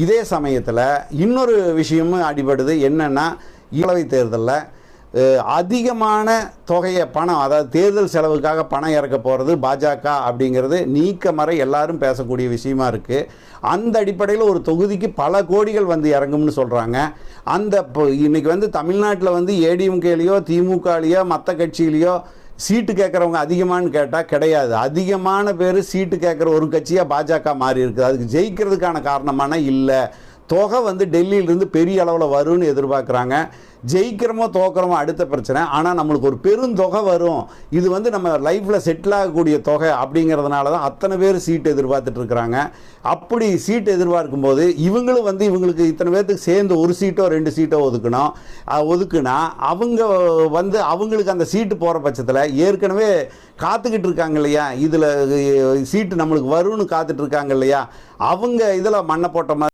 இதே சமயத்தில் இன்னொரு விஷயமும் அடிபடுது. என்னென்னா இளவை தேர்தலில் அதிகமான தொகையை பணம் அதாவது தேர்தல் செலவுக்காக பணம் இறக்க போகிறது பாஜக அப்படிங்கிறது நீக்க மறை எல்லாரும் பேசக்கூடிய விஷயமா இருக்குது அந்த அடிப்படையில் ஒரு தொகுதிக்கு பல கோடிகள் வந்து இறங்கும்னு சொல்கிறாங்க அந்த இப்போ இன்றைக்கி வந்து தமிழ்நாட்டில் வந்து ஏடிஎம்கேலேயோ திமுகலையோ மற்ற கட்சியிலையோ சீட்டு கேட்குறவங்க அதிகமான்னு கேட்டால் கிடையாது. அதிகமான பேர் சீட்டு கேட்குற ஒரு கட்சியாக பாஜக மாறி இருக்குது அதுக்கு ஜெயிக்கிறதுக்கான காரணமான இல்லை. தொகை வந்து டெல்லியிலிருந்து பெரிய அளவில் வரும்னு எதிர்பார்க்குறாங்க. ஜெயிக்கிறோமோ தோக்கிறோமோ அடுத்த பிரச்சனை. ஆனால் நம்மளுக்கு ஒரு பெருந்தொகை வரும். இது வந்து நம்ம லைஃப்பில் செட்டில் ஆகக்கூடிய தொகை அப்படிங்கிறதுனால தான் அத்தனை பேர் சீட் எதிர்பார்த்துட்டு இருக்கிறாங்க. அப்படி சீட் எதிர்பார்க்கும் போது இவங்களும் வந்து இவங்களுக்கு இத்தனை பேர்த்துக்கு சேர்ந்து ஒரு சீட்டோ ரெண்டு சீட்டோ ஒதுக்கணும். ஒதுக்குனா அவங்க வந்து அவங்களுக்கு அந்த சீட்டு போகிற பட்சத்தில் ஏற்கனவே காத்துக்கிட்டு இருக்காங்க இல்லையா? இதில் சீட்டு நம்மளுக்கு வரும்னு காத்துட்ருக்காங்க இல்லையா? அவங்க இதில் மண்ணை போட்ட மாதிரி